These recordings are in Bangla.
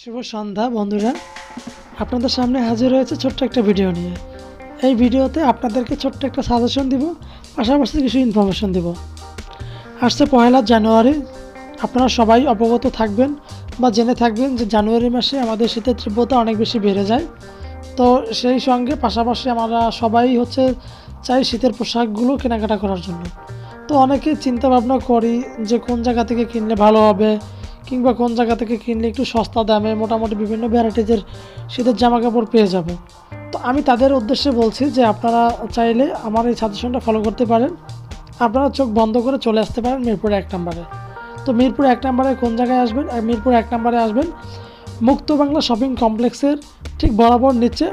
শুভ সন্ধ্যা, বন্ধুরা। আপনাদের সামনে হাজির হয়েছে ছোট্ট একটা ভিডিও নিয়ে। এই ভিডিওতে আপনাদেরকে ছোট্ট একটা সাজেশন দিব, পাশাপাশি কিছু ইনফরমেশন দিব। আসছে পয়লা জানুয়ারি। আপনারা সবাই অবগত থাকবেন বা জেনে থাকবেন যে জানুয়ারি মাসে আমাদের শীতের তীব্রতা অনেক বেশি বেড়ে যায়। তো সেই সঙ্গে পাশাপাশি আমরা সবাই হচ্ছে চাই শীতের পোশাকগুলো কেনাকাটা করার জন্য। তো অনেকে চিন্তা ভাবনা করি যে কোন জায়গা থেকে কিনলে ভালো হবে কিংবা কোন জায়গা থেকে কিনলে একটু সস্তা দামে মোটামুটি বিভিন্ন ভ্যারাইটিজের শীতের জামা কাপড় পেয়ে যাবে। তো আমি তাদের উদ্দেশ্যে বলছি যে আপনারা চাইলে আমার এই সাজেশনটা ফলো করতে পারেন। আপনারা চোখ বন্ধ করে চলে আসতে পারেন মিরপুর এক নম্বরে। তো মিরপুর এক নম্বরে কোন জায়গায় আসবেন? মিরপুর এক নম্বরে আসবেন মুক্ত বাংলা শপিং কমপ্লেক্সের ঠিক বরাবর নিচে।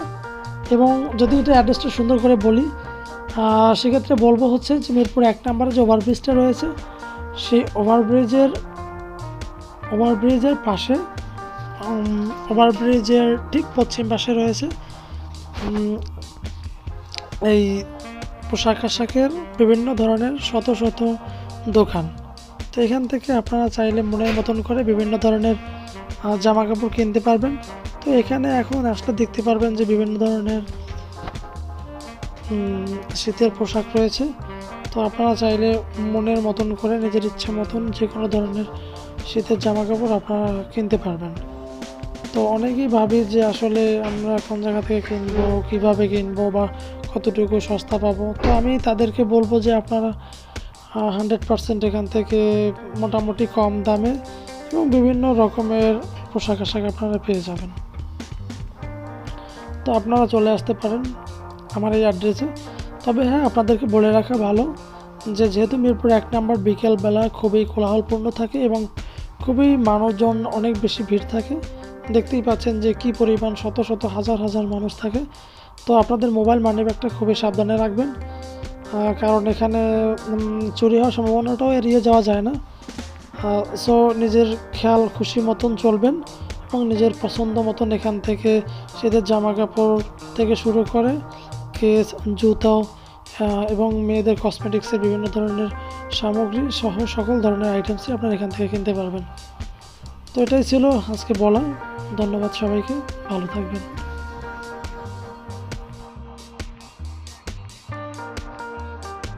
এবং যদি এটা অ্যাড্রেসটা সুন্দর করে বলি সেক্ষেত্রে বলব হচ্ছে যে মিরপুর এক নম্বরে যে ওভারব্রিজটা রয়েছে, সেই ওভারব্রিজের ওভারব্রিজের পাশে ওভারব্রিজের ঠিক পশ্চিম পাশে রয়েছে এই পোশাক আশাকের বিভিন্ন ধরনের শত শত দোকান। তো এখান থেকে আপনারা চাইলে মনের মতন করে বিভিন্ন ধরনের জামা কাপড় কিনতে পারবেন। তো এখানে এখন আসলে দেখতে পারবেন যে বিভিন্ন ধরনের শীতের পোশাক রয়েছে। তো আপনারা চাইলে মনের মতন করে, নিজের ইচ্ছা মতন যে কোনো ধরনের শীতের জামা কাপড় আপনারা কিনতে পারবেন। তো অনেকেই ভাবি যে আসলে আমরা কোন জায়গা থেকে কিনবো, কীভাবে কিনবো বা কতটুকু সস্তা পাবো। তো আমি তাদেরকে বলব যে আপনারা হান্ড্রেড পার্সেন্ট এখান থেকে মোটামুটি কম দামে এবং বিভিন্ন রকমের পোশাক আশাক আপনারা পেয়ে যাবেন। তো আপনারা চলে আসতে পারেন আমার এই অ্যাড্রেসে। তবে হ্যাঁ আপনাদেরকে বলে রাখা ভালো যে যেহেতু মিরপুর এক নম্বর বিকেলবেলা খুবই কোলাহলপূর্ণ থাকে এবং খুবই মানুষজন অনেক বেশি ভিড় থাকে। দেখতেই পাচ্ছেন যে কি পরিমাণ শত শত হাজার হাজার মানুষ থাকে। তো আপনাদের মোবাইল মানি ব্যাগটা খুবই সাবধানে রাখবেন। কারণ এখানে চুরি হওয়ার সম্ভাবনাটাও এড়িয়ে যাওয়া যায় না। সো নিজের খেয়াল, খুশি মতন চলবেন এবং নিজের পছন্দ মতন এখান থেকে সেদের জামা কাপড় থেকে শুরু করে কেস, জুতো এবং মেয়েদের কসমেটিক্সের বিভিন্ন ধরনের সামগ্রী সহ সকল ধরনের আইটেমসই আপনারা এখান থেকে কিনতে পারবেন। তো এটাই ছিল আজকে বলা ধন্যবাদ সবাইকে। ভালো থাকবেন।